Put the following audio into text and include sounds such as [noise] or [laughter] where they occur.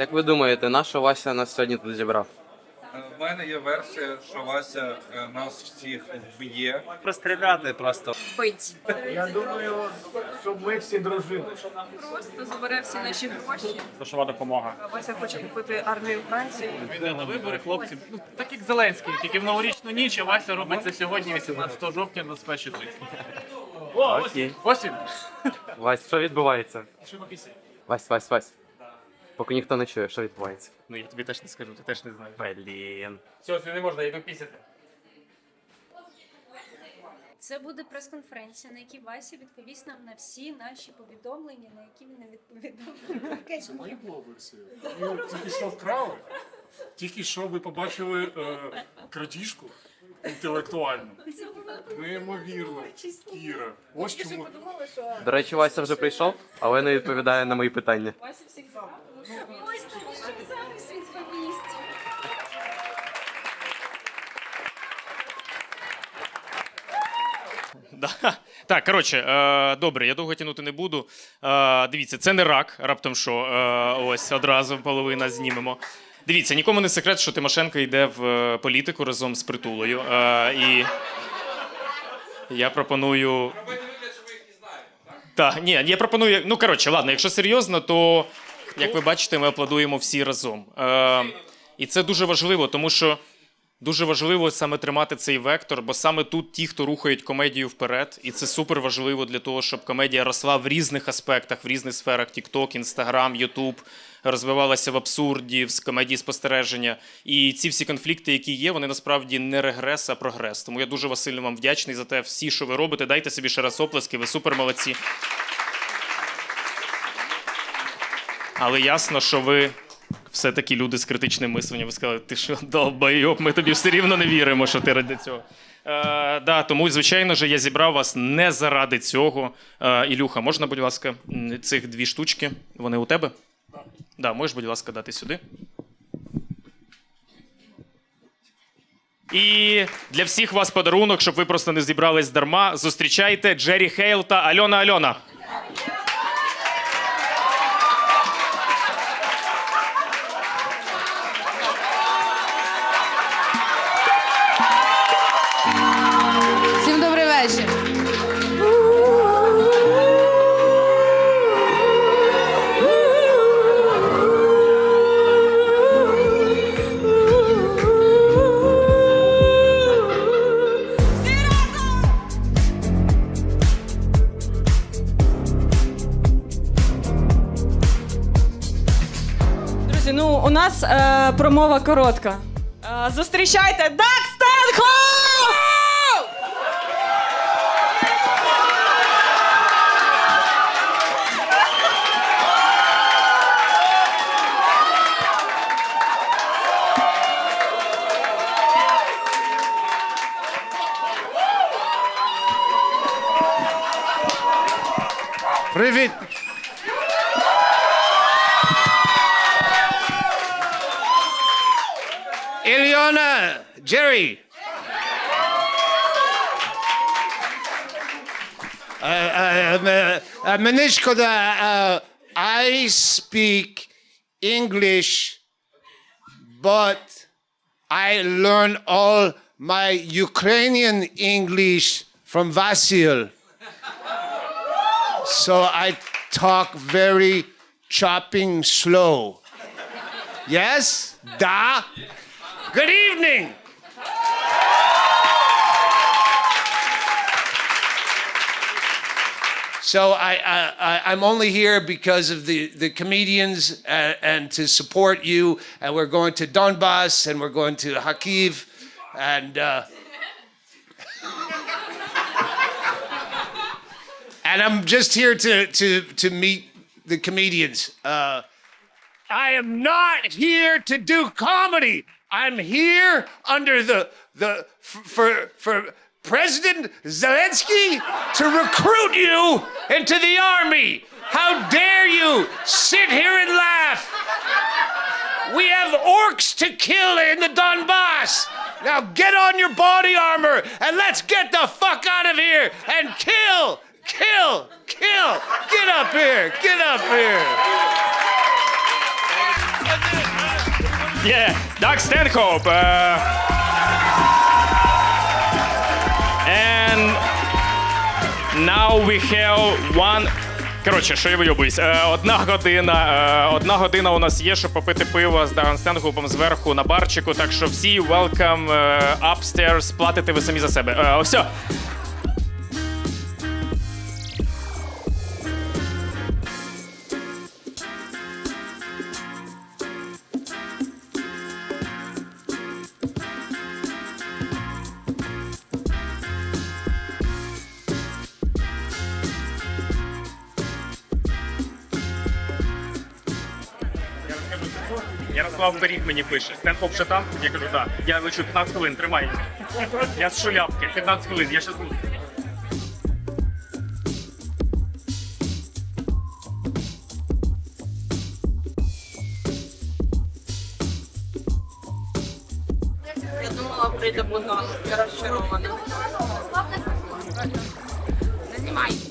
Як ви думаєте, на що Вася нас сьогодні тут зібрав? Е, В мене є версія, що Вася е, нас всіх вб'є. Простріляти просто. Бить. Я думаю, щоб ми всі дружили. Просто забере всі наші гроші. Грошова допомога. Вася хоче купити армію Франції. Піде на вибори, хлопці. Ну, так як Зеленський, тільки в новорічну ніч, а Вася робить це сьогодні, 18 жовтня, 21.30. О, ось, Окей. ось він. Вась, що відбувається? Вась, Вась, Вась. Поки ніхто не чує, що відбувається. Ну я тобі теж не скажу, ти теж не знаєш. Блін. Все, це не можна, йду пісяти. Це буде прес-конференція, на якій Вася відповість нам на всі наші повідомлення, на які він не відповідав. Це була версія. Ви тільки що вкрали. Тільки що ви побачили е, крадіжку інтелектуальну. Неймовірно, Кіра. Ось чому. До речі, Вася вже прийшов, але не відповідає на мої питання. Вася всіх. Ось тому, що зараз він. Да. Так, коротше, е, добре, я довго тягнути не буду. Е, дивіться, це не рак, раптом що. Е, ось одразу половина знімемо. Дивіться, нікому не секрет, що Тимошенко йде в е, політику разом з притулою. Е, і я пропоную. Так, ні, я пропоную. Ну, коротше, ладно, якщо серйозно, то як ви бачите, ми аплодуємо всі разом. Е, і це дуже важливо, тому що Дуже важливо саме тримати цей вектор, бо саме тут ті, хто рухають комедію вперед, і це супер важливо для того, щоб комедія росла в різних аспектах, в різних сферах: TikTok, Instagram, YouTube, розвивалася в абсурді, в комедії спостереження. І ці всі конфлікти, які є, вони насправді не регрес, а прогрес. Тому я дуже вас вам вдячний за те, всі, що ви робите. Дайте собі ще раз оплески, ви супер молодці. Але ясно, що ви все-таки люди з критичним мисленням. Ви сказали, ти що, долбайоб, ми тобі все рівно не віримо, що ти ради цього. Е, да, тому, звичайно ж, я зібрав вас не заради цього. Е, Ілюха, можна, будь ласка, цих дві штучки? Вони у тебе? Да, можеш, будь ласка, дати сюди. І для всіх вас подарунок, щоб ви просто не зібрались дарма. Зустрічайте Джері Хейл та Альона Альона. У нас е, промова коротка. Е, зустрічайте Даг Стенхоф! Привіт! Eliana, Jerry. Uh, uh, um, uh, uh, uh, I speak English, but I learn all my Ukrainian English from Vasil. So I talk very chopping slow. Yes? Da? Good evening. So I, I, I'm only here because of the, the comedians uh, and to support you. And we're going to Donbass and we're going to Kharkiv and uh, [laughs] and I'm just here to to to meet the comedians. Uh, I am not here to do comedy. I'm here under the the for for President Zelensky to recruit you into the army. How dare you sit here and laugh? We have orcs to kill in the Donbass. Now get on your body armor and let's get the fuck out of here and kill, kill, kill. Get up here, get up here. Yeah, Doug Stanhope. Uh, and now we have one... Коротше, що я вийобуюсь. Е, одна година. Е, одна година у нас є, щоб попити пиво з Даган Стенгупом зверху на барчику. Так що всі welcome е, upstairs, платите ви самі за себе. Е, все. Ярослав Беріг мені пише. Стендхоп ще там? Я кажу, так. Я лечу 15 хвилин, тримай. Я з шулявки, 15 хвилин, я щас буду. Я думала, прийде Богдан. Я розчарована. Не знімай.